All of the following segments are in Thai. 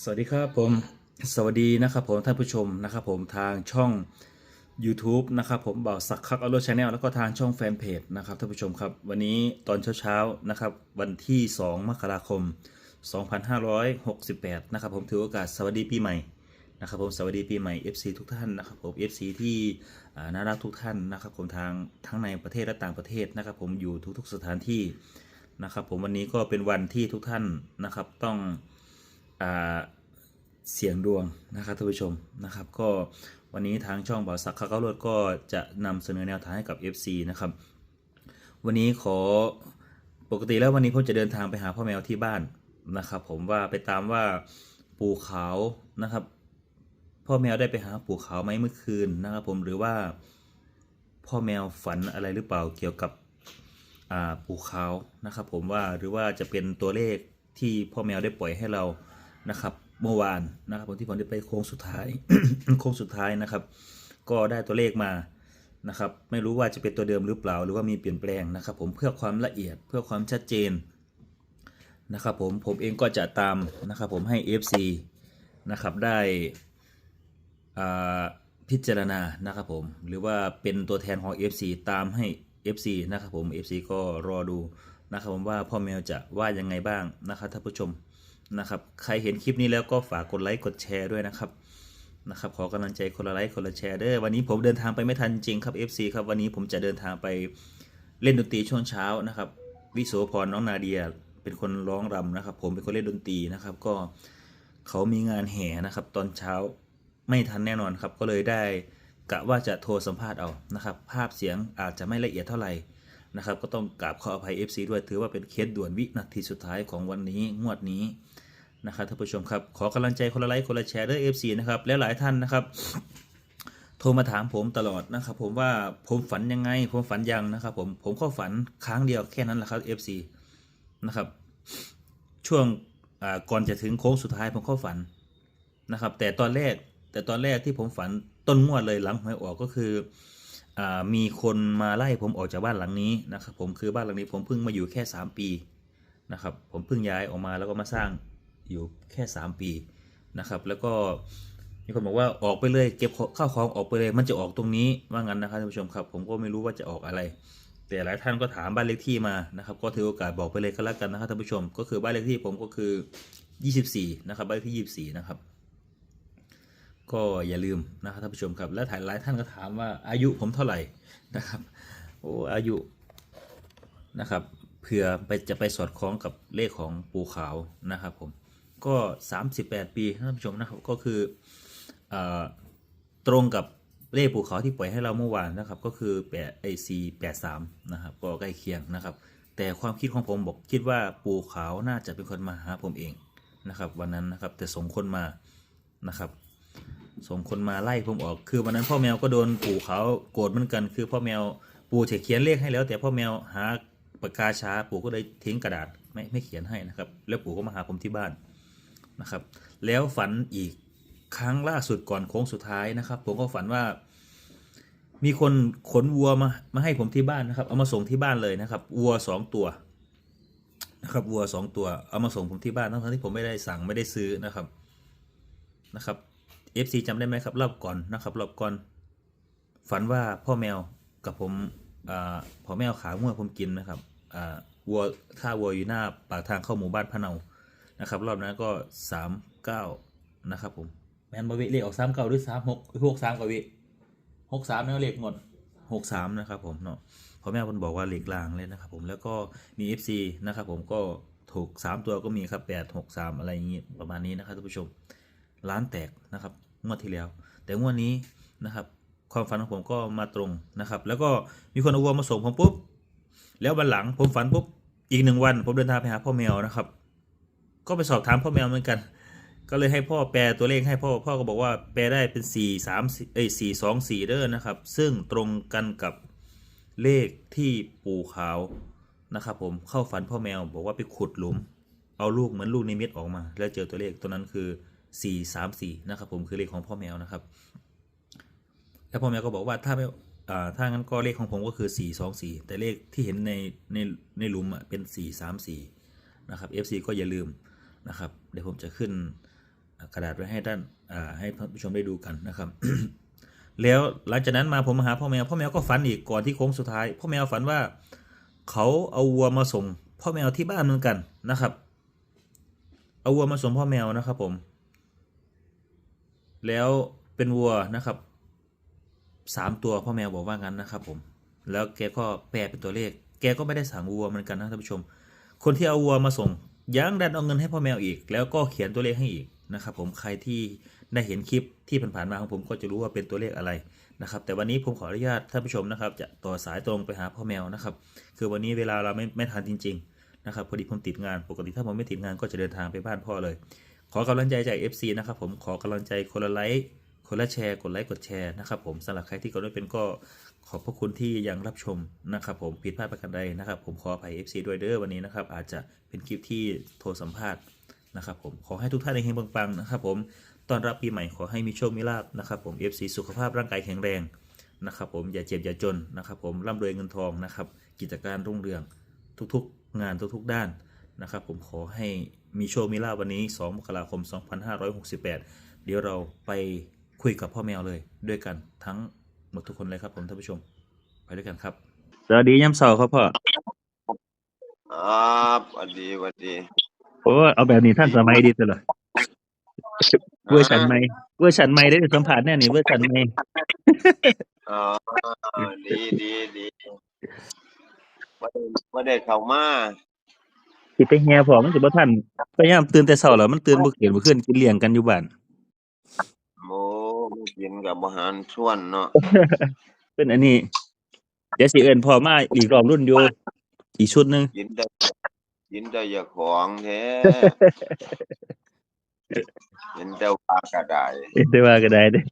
สวัสดีครับผมสวัสดีนะครับผมท่านผู้ชมนะครับผมทางช่อง YouTube นะครับผมบ่าวสักคักอโลชาแนลแล้วก็ทางช่องแฟนเพจนะครับท่านผู้ชมครับ วันนี้ตอนเช้าๆนะครับวันที่ 2 มกราคม 2568 นะครับผมถือโอกาสสวัสดีปีใหม่นะครับผมสวัสดีปีใหม่ FC ทุกท่านนะครับผม FC ที่อ่น่ารักทุกท่านนะครับผมทางทั้งในประเทศและต่างประเทศนะครับผมอยู่ทุกๆสถานที่นะครับผมวันนี้ก็เป็นวันที่ทุกท่านนะครับต้อง เสียงดวงนะครับท่านผู้ชมนะครับ ก็วันนี้ทางช่องบ่าวสักข้าวรวดก็จะนำเสนอแนวทางให้กับ FC นะครับ วันนี้ขอปกติแล้ววันนี้ผมจะเดินทางไปหาพ่อแมวที่บ้านนะครับ ผมว่าไปตามว่าปู่ขาวนะครับ พ่อแมวได้ไปหาปู่ขาวไหมเมื่อคืนนะครับผมหรือว่าพ่อแมวฝันอะไรหรือเปล่าเกี่ยวกับปู่ขาวนะครับ ผมว่าหรือว่าจะเป็นตัวเลขที่พ่อแมวได้ปล่อยให้เรา นะครับเมื่อวานนะครับผมที่ผมได้ไปโค้งสุดท้ายโค้งสุดท้ายนะครับ ก็ได้ตัวเลขมานะครับ ไม่รู้ว่าจะเป็นตัวเดิมหรือเปล่า หรือว่ามีเปลี่ยนแปลงนะครับ ผมเพื่อความละเอียดเพื่อความชัดเจนนะครับผมผมเองก็จะตามนะครับ ผมให้ FC นะครับได้พิจารณานะครับผมหรือว่าเป็นตัวแทนของ FC ตามให้ FC นะครับผม FC ก็รอดูนะครับผมว่าพ่อแมวจะว่ายังไงบ้างนะครับท่านผู้ชม นะครับ ใครเห็นคลิปนี้แล้วก็ฝากกดไลค์กดแชร์ด้วยนะครับนะครับ ขอกำลังใจคนละไลค์คนละแชร์เด้อวันนี้ผมเดินทางไปไม่ทันจริงครับ FC ครับวันนี้ผมจะเดินทางไปเล่นดนตรีช่วงเช้านะครับ วิโสพรน้องนาเดียเป็นคนร้องรำนะครับ ผมเป็นคนเล่นดนตรีนะครับ ก็เขามีงานแห่นะครับ ตอนเช้าไม่ทันแน่นอนครับ ก็เลยได้กะว่าจะโทรสัมภาษณ์เอานะครับ ภาพเสียงอาจจะไม่ละเอียดเท่าไหร่นะครับ ก็ต้องกราบขออภัย FC ด้วยถือว่าเป็นเคสด่วนวินาทีสุดท้ายของวันนี้งวดนี้ นะครับท่านผู้ชมครับขอกำลังใจคนละไลค์คนละแชร์ด้วย FC นะครับและหลายท่านนะครับโทรมาถามผมตลอดนะครับผมว่าผมฝันยังไง ผมฝันยังนะครับผมผมก็ฝันครั้งเดียวแค่นั้นแหละครับ FC นะครับช่วงก่อนจะถึงโค้งสุดท้ายผมก็ฝันนะครับ แต่ตอนแรกแต่ตอนแรกที่ผมฝันต้นงวดเลยหลังหวยออกก็คืออมีคนมาไล่ผมออกจากบ้านหลังนี้นะครับผมคือบ้านหลังนี้ผมเพิ่งมาอยู่แค่ 3 ปีนะครับผมเพิ่งย้ายออกมาแล้วก็มาสร้าง อยู่แค่ 3 ปีนะครับ แล้วก็มีคนบอกว่าออกไปเลยเก็บข้าวของออกไปเลย มันจะออกตรงนี้ว่างั้นนะครับท่านผู้ชมครับ ผมก็ไม่รู้ว่าจะออกอะไร แต่หลายท่านก็ถามบ้านเลขที่มานะครับ ก็ถือโอกาสบอกไปเลยก็แล้วกันนะครับท่านผู้ชม ก็คือบ้านเลขที่ผมก็คือ 24 นะครับบ้านเลขที่ 24 นะครับ ก็อย่าลืมนะครับท่านผู้ชมครับ และถ่ายหลายท่านก็ถามว่าอายุผมเท่าไหร่นะครับโอ้อายุนะครับเผื่อไปจะไปสอดคล้องกับเลขของปูขาวนะครับผม ก็ 38 ปีท่านผู้ชมนะครับก็คืออตรงกับเลขปูเขาที่ปล่อยให้เราเมื่อวานนะครับ ก็คือแปดไอซีแปดสามนะครับก็ใกล้เคียงนะครับ แต่ความคิดของผมบอกคิดว่าปูขาวน่าจะเป็นคนมาหาผมเองนะครับ วันนั้นนะครับแต่ส่งคนมานะครับส่งคนมาไล่ผมออก คือวันนั้นพ่อแมวก็โดนปู่เขาโกรธเหมือนกัน คือพ่อแมวปู่จะเขียนเลขให้แล้ว แต่พ่อแมวหาปากกาช้าปู่ก็เลยทิ้งกระดาษไม่ไม่เขียนให้นะครับ แล้วปู่ก็มาหาผมที่บ้าน นะครับ แล้วฝันอีกครั้งล่าสุดก่อนโค้งสุดท้ายนะครับ ผมก็ฝันว่ามีคนขนวัวมามาให้ผมที่บ้านนะครับ เอามาส่งที่บ้านเลยนะครับ วัวสองตัวนะครับวัวสองตัวเอามาส่งผมที่บ้านทั้งที่ผมไม่ได้สั่งไม่ได้ซื้อนะครับนะครับ FC จำได้ไหมครับรอบก่อนนะครับรอบก่อน ฝันว่าพ่อแมวกับผมพ่อแมวขาง่วผมกินนะครับวัวฆ่าวัวอยู่หน้าปากทางเข้าหมู่บ้านพะเนา นะครับรอบนั้นก็สามเก้านะครับผมแมนบวิเลขออกสามเก้าหรือสามหกหกสามกวิหกสามเนี่ยเลขหมดหกสามนะครับผมเนาะพ่อแม่คนบอกว่าเลขลางเลยนะครับผมแล้วก็มี FC นะครับผมก็ถูกสามตัวก็มีครับแปดหกสามอะไรอย่างงี้ประมาณนี้นะครับท่านผู้ชมร้านแตกนะครับงวดที่แล้ว แต่งวดนี้นะครับ ความฝันของผมก็มาตรงนะครับ แล้วก็มีคนเอาวัวมาส่งผมปุ๊บแล้ววันหลังผมฝันปุ๊บอีกหนึ่งวัน ผมเดินทางไปหาพ่อแมวนะครับ ก็ไปสอบถามพ่อแมวเหมือนกัน ก็เลยให้พ่อแปลตัวเลขให้พ่อพ่อก็บอกว่าแปลได้เป็นสี่สามเอ้ยสี่สองสี่เด้อนะครับ ซึ่งตรงกันกับเลขที่ปู่ขาวนะครับ ผมเข้าฝันพ่อแมวบอกว่าไปขุดหลุม เอาลูกเหมือนลูกนิมิตออกมา แล้วเจอตัวเลขตัวนั้นคือ 4 3 4นะครับ ผมคือเลขของพ่อแมวนะครับ แล้วพ่อแมวก็บอกว่าถ้าไม่ถ้างั้นก็เลขของผมก็คือ 4 2 4 แต่เลขที่เห็นในในในหลุมอะเป็น 4 3 4 นะครับ FC ก็อย่าลืม นะครับ เดี๋ยวผมจะขึ้นกระดาษไว้ให้ด้านให้ท่านผู้ชมได้ดูกันนะครับ แล้วหลังจากนั้นมาผมมาหาพ่อแมวพ่อแมวก็ฝันอีกก่อนที่โค้งสุดท้าย พ่อแมวฝันว่าเขาเอาวัวมาส่งพ่อแมวที่บ้านเหมือนกันนะครับ เอาวัวมาส่งพ่อแมวนะครับผม แล้วเป็นวัวนะครับสามตัวพ่อแมวบอกว่างั้นนะครับผม แล้วแกก็แปลเป็นตัวเลข แกก็ไม่ได้สั่งวัวเหมือนกันนะท่านผู้ชม คนที่เอาวัวมาส่ง ยังดันเอาเงินให้พ่อแมวอีก แล้วก็เขียนตัวเลขให้อีกนะครับผมใครที่ได้เห็นคลิปที่ผ่านๆมาของผมก็จะรู้ว่าเป็นตัวเลขอะไรนะครับ แต่วันนี้ผมขออนุญาตท่านผู้ชมนะครับ จะต่อสายตรงไปหาพ่อแมวนะครับ คือวันนี้เวลาเราไม่ไม่ทันจริง ๆ นะครับ พอดีผมติดงาน ปกติถ้าผมไม่ติดงานก็จะเดินทางไปบ้านพ่อเลย ขอกำลังใจจาก FC นะครับผมขอกำลังใจคนละไลค์คนละแชร์กดไลค์กดแชร์นะครับผมสำหรับใครที่กดไม่เป็นก็ ขอบพระคุณที่ยังรับชมนะครับผมผิดพลาดประการใดนะครับ ผมขออภัย FC ด้วยเด้อวันนี้นะครับ อาจจะเป็นคลิปที่โทรสัมภาษณ์นะครับผมขอให้ทุกท่านเฮงปังๆนะครับผมตอนรับปีใหม่ขอให้มีโชคมีลาภนะครับผม FC สุขภาพร่างกายแข็งแรงนะครับผมอย่าเจ็บอย่าจนนะครับผมร่ำรวยเงินทองนะครับ กิจการรุ่งเรืองทุกๆ งานทุกๆด้านนะครับ ผมขอให้มีโชคมีลาภวันนี้ 2 มกราคม 2568 เดี๋ยวเราไปคุยกับพ่อแมวเลยด้วยกันทั้ง หมดทุกคนเลยครับผมท่านผู้ชม ไปด้วยกันครับสวัสดีย่ำเสาครับพ่อครับสวัสดีสวัสดีโอ้เอาแบบนี้ท่านสมัยดีตลอดเวอร์ชันใหม่เวอร์ชันใหม่ได้สัมผัสแน่นี่เวอร์ชันใหม่อ๋อดีดีดีว่าได้ว่าได้เข้ามาสิไปแห่พ่อมันสิบ่ทันพยายามตื่นแต่เช้าแล้วมันตื่นบ่เกินบ่ขึ้นกินเลี้ยงกันอยู่บ้านโม กินกับอาหารชวนเนาะเป็นอันนี้ เดี๋ยวสิเอิ้นพ่อมาอีกรอบรุ่นอยู่อีกชุดหนึงกินแต่กินแต่อยาของแท้กินแต่ว่ากระไดได้ว่าก็ได้เด้อ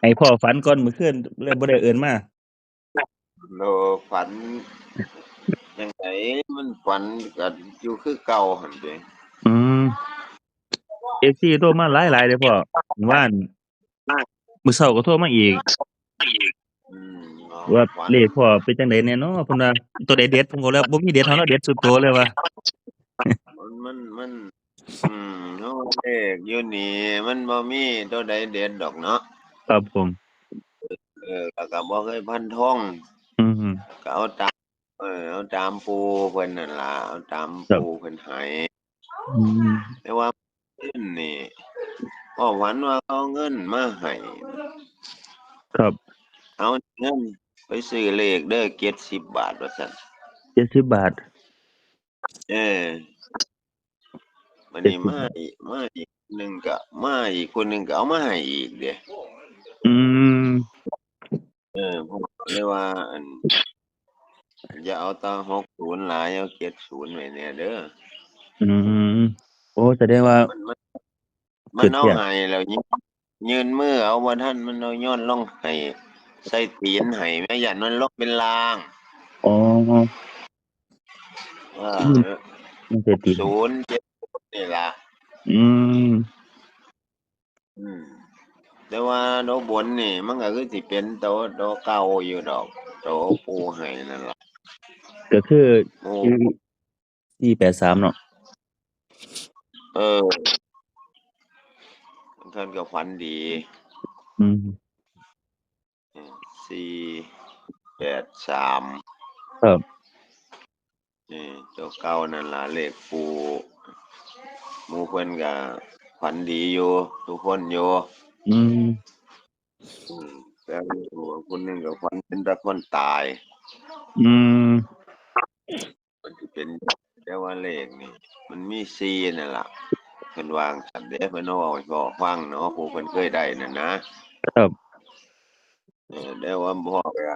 ให้พ่อฝันก่อนมื้อคืนเลยบ่ได้เอิ้นมาโลฝันยังไงมันฝันกันอยู่คือเก่าหั่นเด้อืมเอฟซีโทรมาหลายหลายๆเลยพ่อว่านมื้อเช้าก็โทรมาอีกอืมเนาะว่าฝันเลขพ่อเป็นจังไดแน่เนาะเพิ่นว่าตัวใดเด็ดผมก็แล้วบ่มีเด็ดเท่านั้นเด็ดสุดโตเลยว่ามันมันมันอืมเฮาเลขอยู่นี่มันบ่มีตัวใดเด็ดดอกเนาะครับผมเออแล้วก็บ่เคยพันทองอืมก็เอาตามเออเอาตามปูเพิ่นนั่นล่ะเอาตามครับปูเพิ่นให้อืมแต่ว่าเงิ นนี่พ่อหวันว่าเอาเงินมาให้ครับเอาเงินไปซื้อเลขเด้อ70บาทว่าซั่น70บาท เออวันนี้70มาอีกมาอีกคนหนึงก็มาอีกคนหนึงก็เอามาให้อีกเด้อืมเออผมเลยว่าอันอย่าเอาแตา60หลายเอา70ไว้เนี่ยเด้ออืม โอ้แสดงว่า มันมันมัสุนดเอายอดให้แล้วยืนยืนมือเอาบ่ทันมันเอาย้อนลงให้ใส่ตีนให้แม่ยันมันลงเป็นลางอ๋อว่าอืมมันจะติดศูนย์เจ็ดนี่ล่ะ อืม อืม แต่ว่าโตบนนี่ มันก็คือสิเป็นโตโตเก่าอยู่ดอกโตปูให้นั่นล่ะก็คือโอ้483เนาะ เออท่านก็ฝันดีอืมสี่แปดสามครับนี่ตัวเก่านั่นล่ะเลขปูหมู่เพิ่นก็ฝันดีอยู่ทุกคนอยู่อืมอืมแต่มีตัวคนหนึงก็ฝันเป็นแต่คนตาย อืม มันสิเป็น แต่ว่าเลขนี่ มันมีซีนั่นล่ะเพิ่นวางสันเด้เพิ่นเอาไว้บอกฟังเนาะผู้เพิ่นเคยได้นั่นนะครับเออแต่ว่าบ่ก็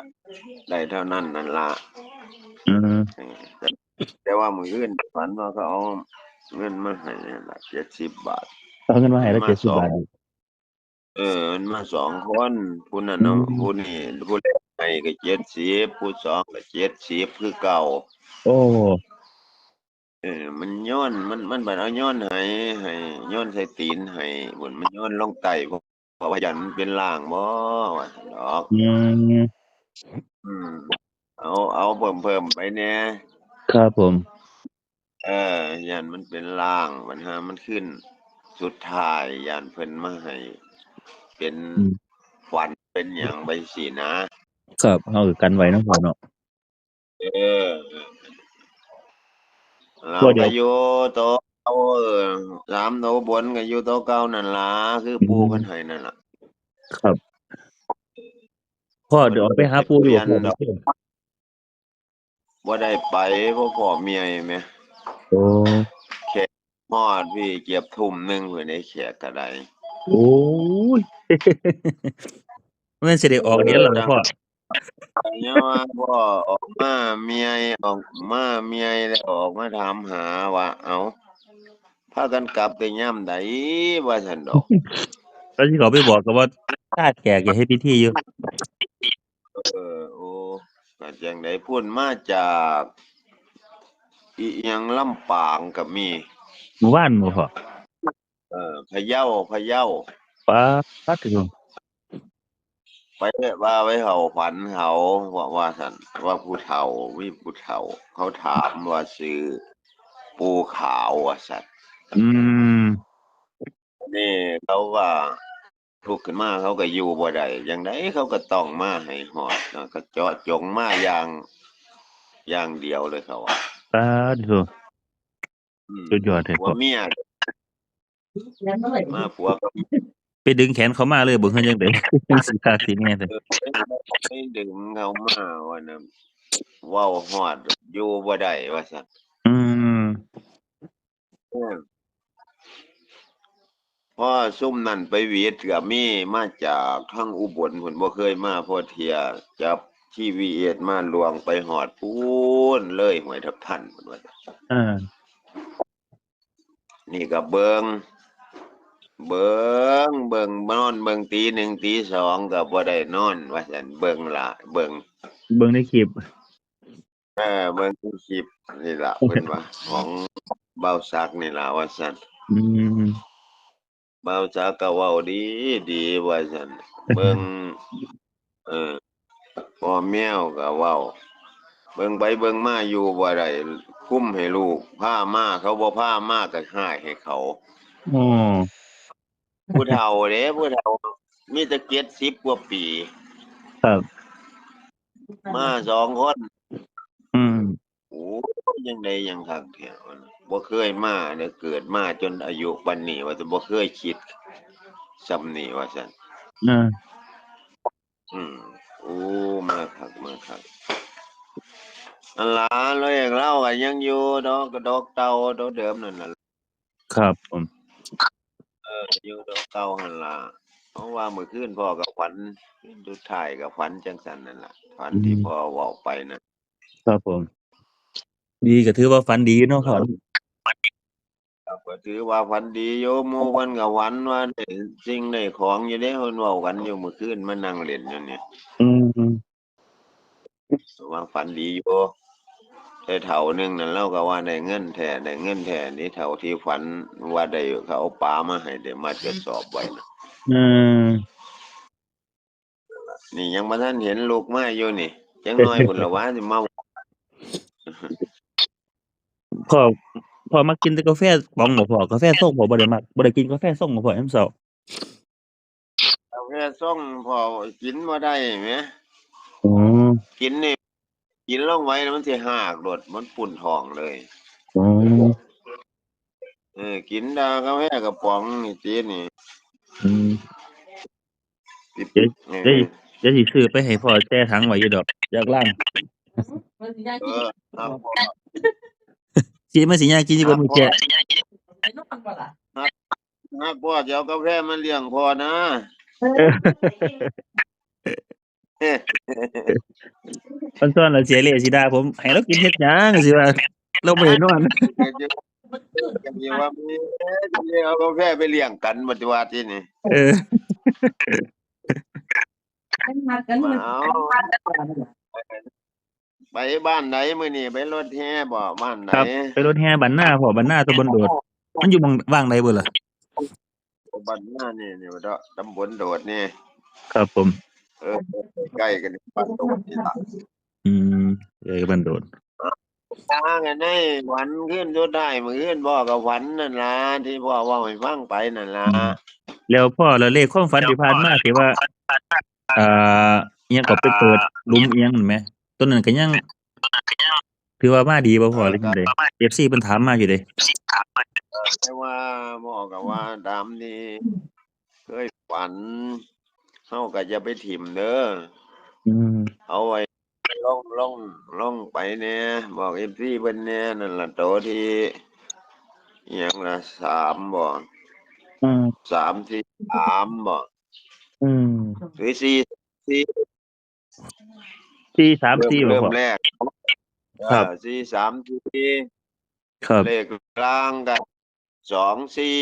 ได้เท่านั้นนั่นล่ะอืมเออแต่แต่ว่ามื้ออื่นฝันว่าเขาเอาเงินมาให้นั่นล่ะ70บาท เอาเงินมาให้แล้วมา70สอง บาท เออมันมาสองคนผู้นั้นเนาะอืม ผู้นี้ผู้แรกให้ก็70ผู้สองก็70คือเก่า โอ้ เออ มันย้อนมันมันบัดเอาย้อนให้ให้ย้อนใส่ตีนให้บนมันย้อนลงไตเพราะเพราะว่ายันมันเป็นล่างบ่ว่าซั่นดอก อืมอืม เอาเอาเพิ่มเพิ่มไปแหน่ครับผม เออยันมันเป็นล่างปัญหามันขึ้น สุดท้ายยันเพิ่นมาให้เป็นอืม ฝันเป็นอย่างไปสินะครับเฮาก็กันไว้เนาะพ่อเนาะ เออเรา ตัวเดียวก็อยู่โตะเอาเออสามโตะบนก็อยู่โตะเก่านั่นล่ะคือปูอืมเพิ่นให้นั่นล่ะครับพ่อเดี๋ยวเอาไปหาปู่อยู่บ่เรียนดอกบ่ได้ไปเพราะพ่อเมียแม่โอ้ฮอดพี่เก็บทุ่มหนึงเพิ่นได้แขกก็ได้โอ้ยมันสิได้ออกเดี๋ยวเหรอพ่อ เนี่ยว่าพ่อออกมาเมียออกมาเมียแล้วออกมาถามหาว่า เอาพากันกลับไปย่ำใดว่าซั่นดอกแล้วที่เขาไปบอกก็ว่าชาติแก่อย่าให้พิธีอยู่เออโอ้ก็จังไดพูดมาจากอีหยังลำปางก็มี หมู่บ้านบ่พ่อเออพะเยาพะเยาป้าป้าถึง ไปว่าไว้เขาฝันเขาว่าว่าซั่นว่าผู้เฒ่ามีผู้เฒ่า เขาถามว่าซื้อปูขาวว่าซั่นอืมนี่เขาว่าทุกข์ขึ้นมาเขาก็อยู่บ่ได้อย่างไดเขาก็ต้องมาให้ฮอดแล้วก็เจาะจงมาอย่างอย่างเดียวเลยเขาว่าป้าถึงอืมสุดยอดเลยผัพ่วอเมียมาผัวก็ไป ดึงแขนเขามาเลยบ่เฮ็ดจังได๋สิขาดสิแน่เด้อไม่ดึงเขามาว่านะเว้าฮอดอยู่บ่ได้ว่าซั่นอืมเพราะซุ่มนั่นไปหวีดก็มีมาจากทั้งอุบลพุ่นบ่เคยมาพอเทียจับทีวีเอ็ดมาลวงไปหอดปูนเลยหวยทับทันพุ่นว่าซั่นอ่านี่ก็เบิง เบิงเบิงนอนเบิงตีหนึ่งตีสองก็บ่ได้นอน ว่าซั่นเบิงละเบิงเบิ่งในคลิปเออเบิงคลิปนี่ล่ะเพิ่นว่าของเบาซักนี่ล่ะว่าซั่นอืมเบาซักก็เว้าดีดีว่าซั่นเบิงเออพ่อแมวก็เว้าเบิงไปเบิงมาอยู่บ่ได้คุ้มให้ลูกพามาเขาบ่พามาก็หายให้เขาโอ้ ผู้เฒ่าเด้ผู้เฒ่ามีแต่70กว่าปี ครับ มาสองคนอืม โอ้ยังได้ยังคักแถวนะบ่เคยมาเด้อเกิดมาจนอายุปันนี้ว่าจะบ่เคยคิดซำนี้ว่าซั่นอ่าอืมโอ้มาคักมาคักอันหลาเลยอย่างเราก็ยังอยู่ดอกกระดอกเตาดอกเดิมนั่นน่ะ ครับผมเอออยู่ดอกเตาหั่นล่ะเพราะว่ามื้อคืนพ่อก็ฝันสุดท้ายก็ฝันจังซั่นนั่นล่ะฝันที่พ่อเว้าไปน่ะครับผม ดีก็ถือว่าฝันดีเนาะพ่อครับก็ถือว่าฝันดีโยหมู่เพิ่นก็ฝันว่าได้สิ่งได้ของอยู่เด้เพิ่นเว้ากันอยู่เมื่อคืนมานั่งเล่นอยู่เนี่ยอืมว่าฝันดีอยู่ แต่เฒ่าหนึงนั่นเราก็ว่าได้เงินแท้ได้เงินแท้นี่เฒ่าที่ฝันว่าได้เขาเอาปลามาให้ได้มาตรวจสอบไว้นะอืมนี่ยังบ่ทันเห็นลูกมาอยู่นี่จังน้อยพุ่นละว่าสิมาพ่อพ่อมากินแต่กาแฟป๋องบ่พ่อกาแฟส้มบ่บ่ได้มักบ่ได้กินกาแฟส้มบ่พ่อยามเช้าเอาแค่ส่งพอกินบ่ได้แหมอ๋อกินนี่ กินลงไว้แล้วมันสิหากโดดมันปุ่นท้องเลยอ๋อเออ กินดากาแฟกระป๋องนี่ตีนี่อืมติดเดี๋ยวเออเดี๋ยวเดี๋ยวสิซื้อไปให้พ่อแช่ถังไว้อยู่ดอกอยากล้างเออครับพ่อสิมาสิยากกินอยู่บ่มื้อแช่ฮักพ่อจะเอากาแฟมาเลี้ยงพ่อนะ มันซ่อนแล้วเสียเลยสิด่าผมให้เรากินเฮ็ดหยังสิว่าเราบ่ได้นอนกันอยู่ว่ามีเอากาแฟไปเลี้ยงกันปัจจุบันที่นี่เออเอาไปบ้านไหนมื้อนี้ไปรถแห่บ่บ้านไหนครับไปรถแห่บันหน้าพ่อบันหน้าตะบนโดด มันอยู่บังว่างใดบ่ล่ะบ้านหน้านี่นี่ว่าตำบลโดดนี่ครับผม เออใกล้กันนี่บ้านโดดนี่ล่ะอืมเออบันโดดตากันได้วันขึ้นสุดได้มือขึ้นบอกกับวันนั่นล่ะที่พ่อเว่าให้ฟังไปนั่นล่ะแล้วพ่อแล้วเลขความฝันที่ผ่านมาที่ว่าอ่าอิหยังก็ไปเปิดหลุมอีหยังนั่นแหมต้นนั้นก็ยังถือว่ามาดีบ่พ่อหรือจังได FC เพิ่นถามมาอยู่เด้แต่ว่าบอกกับว่าตามที่เคยฝัน เฮาก็จะไปถิ่มเด้ออืมเอาไว้ล่องล่องล่องไปเนี่ยบอกเอฟซีเพิ่นเนี่ยนั่นล่ะโตที่อหยังละสามบ่อืมสามที่สามบ่อืมหรือสี่สี่สี่สามสี่บ่เริ่มพ่อ แรกครับ เออสี่สามสี่ ครับ เลขกลางกันสองสี่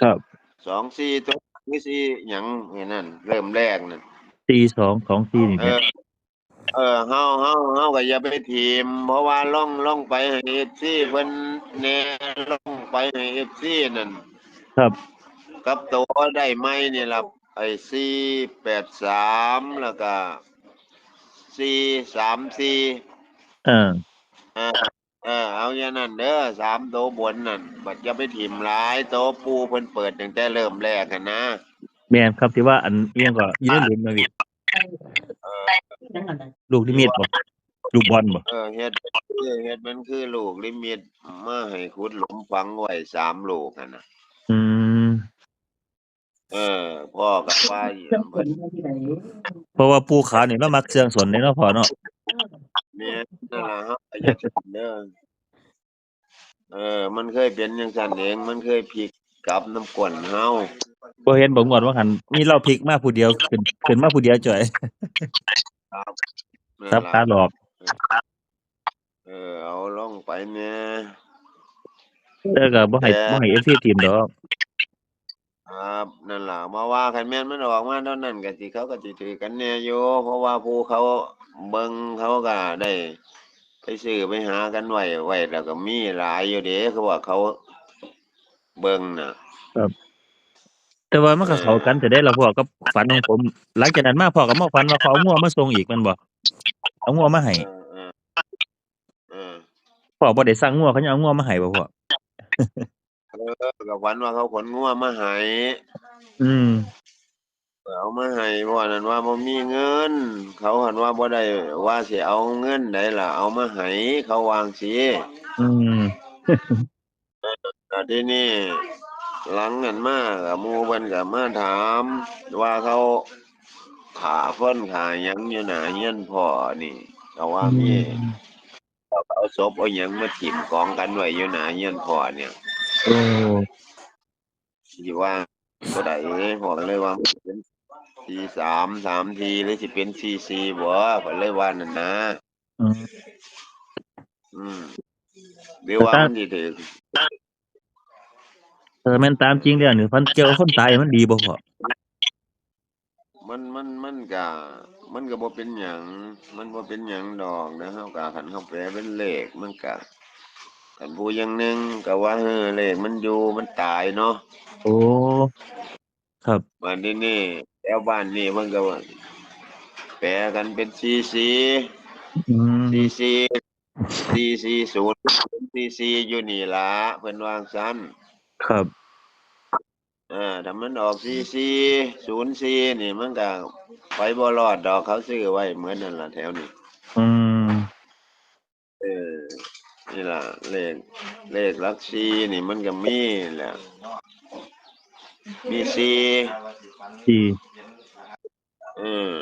ครับ สองสี่ตัว นี่สี่หยังนี่นั่นเริ่มแรกนั่นสี่สองสองสี่นี่เอแหมอเออเฮาเฮาเฮาก็อย่าไปทีม เพราะว่าล่องล่องไปให้เอฟซีเพิ่นแน่ล่องไปให้เอฟซีนั่น ครับ กับตัวได้ไหมนี่ล่ะไอ้สี่แปดสามแล้วก็สี่สามสี่เออเออ เออเอาอย่างนั้นเด้อสามโตวบนนั่นบัดอย่าไปถิ่มหลายโตวปูเพิ่นเปิดตั้งแต่เริ่มแรกกันนะแม่นครับที่ว่าอันเอียงก็อยู่ในหลุมนะพี่ลูกนิมิตบ่ลูกบอลบ่เออเฮ็ดคือเฮ็ดมันคือลูกลิมิตมาให้ขุดหลุมฝังไว้สามลูกนั่นน่ะอืมเออพ่อกับว่าอยู่เพิ่นเพราะว่าปูขาวนี่เรามักเสื่องสนเลยเนาะพ่อเนาะ เนี่ยนั่นล่ะครับก็อย่าถิ่มเด้อเออ มันเคยเป็นจังซั่นเอง มันเคยพลิกกลับน้ำกวนเฮาบ่เห็นบ่งวดว่าหันมีเราพลิกมาผู้เดียวขึ้นขึ้นมาผู้เดียวจ่อยนั่นซับล่ะขาหลอกเออเอาลงไปเนี่ยแล้วก็บ่ให้บ่ให้ FC ทีมดอกครับนั่นล่ะมาว่าคันแม่นมันออกมาเท่านั้นก็สิเขาก็สิถือกันแน่อยู่เพราะว่าผู้เขา เบิ่งเขาก็ได้ ไปซื้อไปหากันไว้ไว้แล้วก็มีหลายอยู่เด้คือว่าเขาเบิ่งน่ะ แต่ว่ามันก็เข้ากันจะได้ละพ่อกับฝันของผม หลังจากนั้นมาพ่อก็มาฝันว่าเขาเอางัวมาส่งอีกแมันบ่เอางัวมาให้เออเออเออพ่อบ่ได้สั่งงัวเขายังเอางัวมาให้บ่พ่อเออก็ฝันว่าเขาขนงัวมาให้อืม เอามาให้เพราะว่านั้นว่าบ่มีเงิน เขาหันว่าบ่ได้ว่าสิเอาเงินได้ล่ะ เอามาให้เขาวางสิอืมแต่ที่นี่หลังนั้นมากับหมู่เพิ่นก็มาถาม ว่าเขาขาเพิ่นขาหยังอยู่หน้าเฮียนพ่อนี่ก็ว่ามีเขาเอาศพเอาหยังมาถิ่มกองกันไว้อยู่หน้าเฮียนพ่อเนี่ยโอ้สิว่าบ่ได้พ่อก็เลยว่ามันสิเป็น ทีสามสามทีหรือสิเป็นทีสี่บ่ก็เลยว่านั่นนะ อืม อืมหรือว่ามันสิถึกเออแม่นตามจริงเด้อนี่ฝันเกี่ยวกับคนตายมันดีบ่พ่อมันมันมันก็มันก็บ่เป็นหยังมันบ่เป็นหยังดอกนะเฮาก็คันเฮาแปลเป็นเลขมันก็คันผู้อย่างหนึงก็ว่าเออเลขมันอยู่มันตายเนาะโอ้ ครับบ้านนี้นี่ แถวบ้านนี่มันก็ว่าแปลกันเป็น4 4อืม4 4 4 4 0 4 4อยู่นี่ล่ะเพิ่นวาจั่งซั่นครับเออถ้ามันออก4 4 0 4นี่มันก็ไปบ่รอดดอกเขาซื้อไว้เหมือนนั่นล่ะแถวนี้ อืม เออนี่ล่ะเลขเลขหลักซีนี่มันก็มีแหละมีซี ดีเออ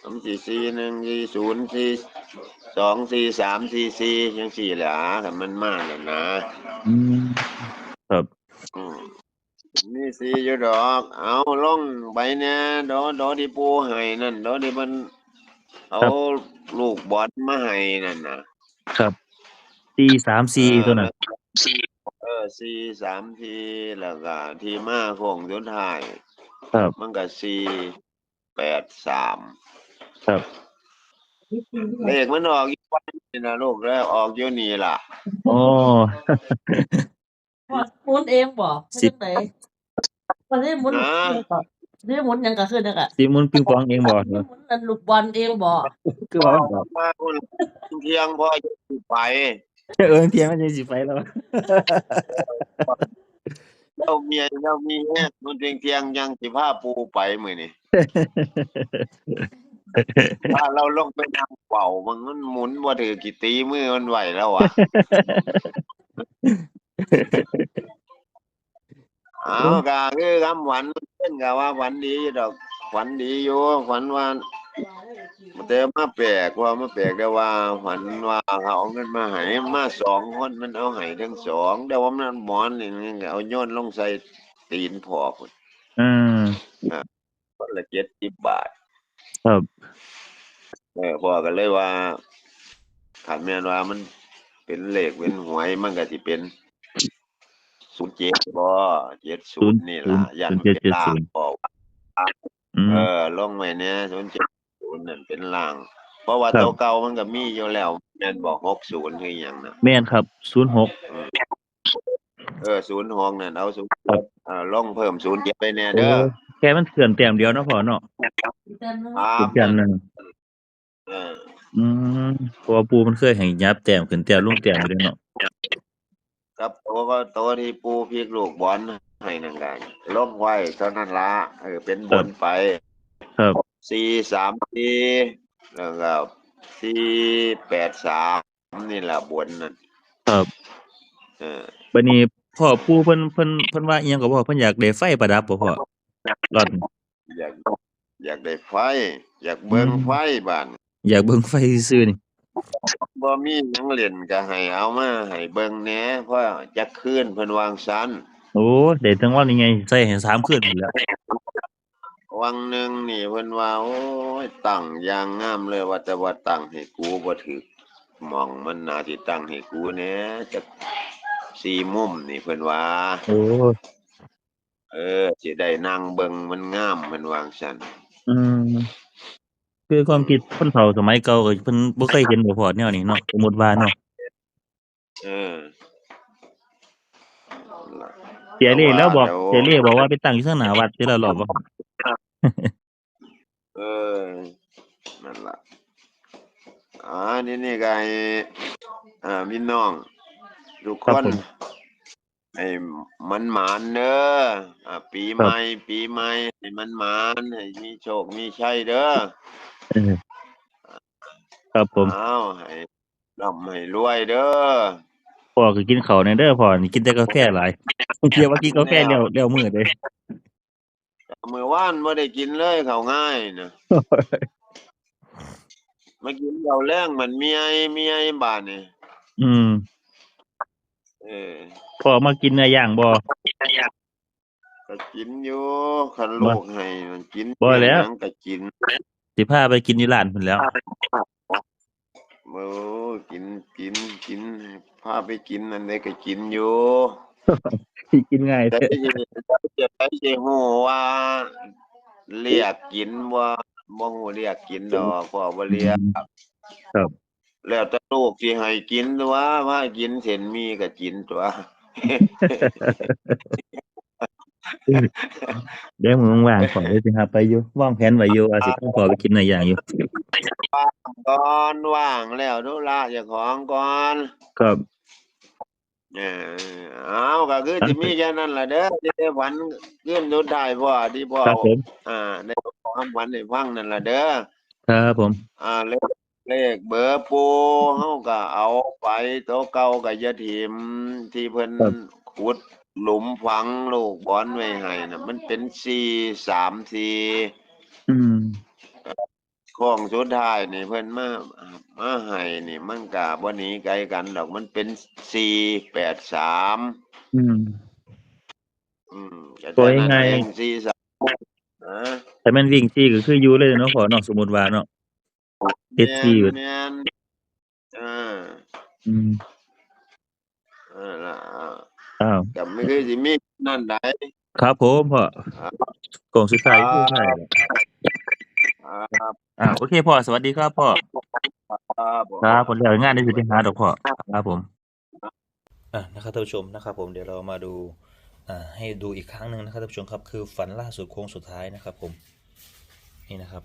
สามสี่สี่หนึ่งสี่ศูนย์สี่สองสี่สามสี่สี่ยังสี่แหละแต่มันมากแล้วนะอืมครับอืมมีซีอยู่ดอก เอาลงไปเนี่ยดอดอที่ปูให้นั่นดอที่มันเอาครับลูกบอลมาให้นั่นนะครับสี่สามสี่ตัวนั้นเออสี่สามทีแล้วก็ทีมาของสุดท้ายครับมันก็สี่ แปดสามครับ เลขมันออกอยู่วันนี้นะลูกแล้วออกอยู่นี่ล่ะ โอ้หมุนเองบ่สิบจังไดวันนี้หมุนนะนี่หมุนหยังก็คือเด้อค่ะสิหมุนปิงปองเองบ่นี่หมุนอันลูกบอลเองบ่คือว่ามันบอกมาคนเที่ยงพอจะไป เออเทียงมันจะสิไปแล้ว เจ้าเมียเจ้ามีแฮะมันเที่ยงเที่ยงยังสิพาปูไปมื้อนี่ ถ้าเราลงไปนั่งเป่ามันมันหมุนบ่ถือกี่ตีมือมันไหวแล้วอะเอาก็คือคำหวันเพิ่นก็ว่าหวันดีอยู่ดอกหวันดีอยู่หวันว่า แต่มาแปลกว่ามาแปลกได้ว่าหวันว่าเขาเอาเงินมาให้มาสองคนมันเอาให้ทั้งสองแต่ว่ามันหมอนนี่มันก็เอาโยนลงใส่ตีนพ่อพุ่นอืมคนละ70บาท ครับ เออพ่อก็เลยว่าขันแม่นว่ามันเป็นเลขเป็นหวยมันก็สิเป็นศูนย์เจ็ดบ่เจ็ดศูนย์นี่ล่ะยันมันเป็นล่างบอกอืมเออลงไว้เนี่ยศูนย์เจ็ดศู นย์นั่นเป็นล่าง เพราะว่าครับ ตัวเก่ามันก็มีอยู่แล้วแม่นบอกหกศูนย์คือหยังนะแม่นครับ06เออศูนย์หกนั่นเอาศูนย์ครับ เออลงเพิ่มศูนย์เจ็ดไปแน่โอ้เด้อแค่มันเถื่อนแต้มเดียวเนาะพ่อเนาะแต่นึงอ่าทุกอย่างนั่นเอออืมเพราะว่าปูมันเคยให้ยับแต้มขึ้นแต้มลงแต้มไปเลยเนาะกับตัวก็ตัวที่ปูพริกลูกบอลให้นั่นกันลงไว้เท่านั้นละเออเป็นบนไปครับ สี่สามสี่แล้วก็สี่แปดสามนี่แหละบนนั่นครับเออบัดนี้พ่อปูเพิ่นเพิ่นเพิ่นว่าอีหยังก็บ่เพิ่นอยากได้ไฟประดับบ่พ่อรอดอยากอยากได้ไฟ อยากเบิ่งอืมไฟบ้านอยากเบิ่งไฟซื่อๆนี่บ่มีหยังเล่นก็ให้เอามาให้เบิ่งแหน่เพราะจะคืนเพิ่นวางซันโอ้ได้ทั้งวันนี่ไงใส่ให้สามคืนพุ่นแหล้ว วังหนึ่งนี่เพิ่นว่าโอ้ยตั้งอย่างงามเลยว่าแต่ว่าตั้งให้กูบ่ถึกหมองมันน่าสิตั้งให้กูแหน่จักสี่มุมนี่เพิ่นว่า โอ้เออสิได้นั่งเบิ่งมันงามเพิ่นวางซั่นอืมคือความคิดคนเฒ่าสมัยเก่าก็เพิ่นบ่เคยเห็นบ่พอแนวนี้เนาะสมมุติว่าเนาะเออเสียเล่แล้วบอกดี๋วเสียเล่บอกว่าไปตั้งอยู่ข้างหน้าวัดเสียแล้วรอบบ่ เออนั่นล่ะอ่านี่นี่ก็ให้อ่าพี่น้อง ทุกคนให้มันหมานเด้ออ่าปีใหม่ปีใหม่ให้มันหมานให้มีโชคมีชัยเด้อเออครับผมอ้าวให้ร่ำให้รวยเด้อพ่อก็กินข้าวในเด้อพ่อนี่กินแต่กาแฟหลายเที่ยวว่ากินกาแฟแล้วแล้วมื้อเด้ มื้อวานบ่ได้กินเลยข้าวง่ายนะมากินข้าวแรงมันเมียเมียบ้านนี่อืม เออพ่อมากินเนื้อย่างบ่ก็กินอยู่คันลูกให้มันกินบ่แล้วหยังก็กินสิพาไปกินอยู่ร้านพุ่นแหล้วโอ้กินกินกินพาไปกินอันใดก็กินอยู่ กินง่ายแต่เด้อที่จะไปสิฮู้ว่า เรียกกินว่าบ่ฮู้เรียกกินดอกเพราะบ่เรียกครับแล้วแต่ลูกสิให้กินตัวว่ากินเส้นหมีก็กินตัว เดี๋ยวมื้อว่างๆพ่อเดี๋ยวสิหาไปอยู่วางแผนไว้อยู่ว่าสิพาพ่อไปกินเนื้อย่างอยู่ก่อนว่างแล้วธุระเจ้าของก่อน ครับ เออเอาก็คือสิมีแค่นั้นล่ะเด้อที่ได้ฝันขึ้นสุดท้ายพ่อที่พ่อครับผมอ่าได้บอกคำฝันให้ฟังนั่นล่ะเด้อครับผม อ่าเลขเลขเบอร์ปูเฮาก็เอาไปโตะเก่าก็อย่าถิมที่เพิ่นขุดหลุมฝังลูกบอลไว้ให้น่ะมันเป็น4 3 4อืม ข้องสุดท้ายนี่เพิ่นมามาให้นี่มันก็บ่หนีไกลกันดอกมันเป็น4 8 3อืม อืมก็ตัวเท่ายังไงนั้นเอง4 3นะแต่แม่นวิ่งจี้ก็คืออยู่เลยเนาะพ่อเนาะสมมุติว่าเนาะเจ็ดสี่แม่นๆอ่าอืมอ่าล่ะอ้าวก็ไม่คือสิมีนั่นใดครับผมพ่อครับกล่องสุดท้ายคือใช่ ครับอ่าโอเคพ่อสวัสดีครับพ่อครับผมครับผมเดี๋ยวงานได้อยู่ที่หาดอกพ่อครับผมอะนะครับท่านผู้ชมนะครับผมเดี๋ยวเรามาดูอ่าให้ดูอีกครั้งหนึ่งนะครับท่านผู้ชมครับคือฝันล่าสุดโค้งสุดท้ายนะครับผมนี่นะครับ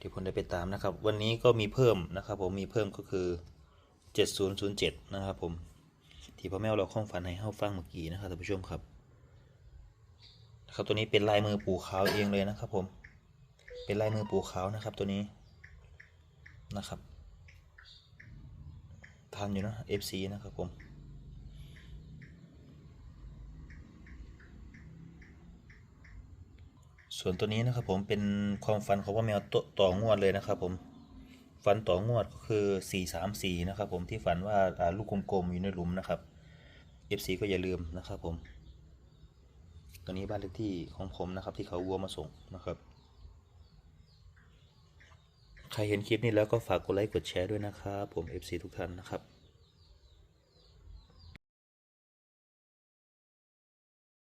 ที่ผมได้ไปตามนะครับ วันนี้ก็มีเพิ่มนะครับ ผมมีเพิ่มก็คือ 7007 นะครับผมที่พ่อแม่เราข้องฝันให้เฮาฟังเมื่อกี้นะครับท่านผู้ชมครับนะครับตัวนี้เป็นลายมือปู่ขาวเองเลยนะครับผม เป็นลายมือปู่ขาวนะครับตัวนี้นะครับทันอยู่นะ FC นะครับผมส่วนตัวนี้นะครับผมเป็นความฝันของพ่อแมวตต่องวดเลยนะครับผมฝันต่องวดก็คือ 4 3 4 นะครับผมที่ฝันว่าอ่าลูกกลมๆอยู่ในหลุมนะครับ FC ก็อย่าลืมนะครับผมตัวนี้บ้านเลขที่ของผมนะครับที่เขาวัวมาส่งนะครับ ใครเห็นคลิปนี้แล้วก็ฝากกดไลค์กดแชร์ด้วยนะครับ ผม FC ทุกท่านนะครับ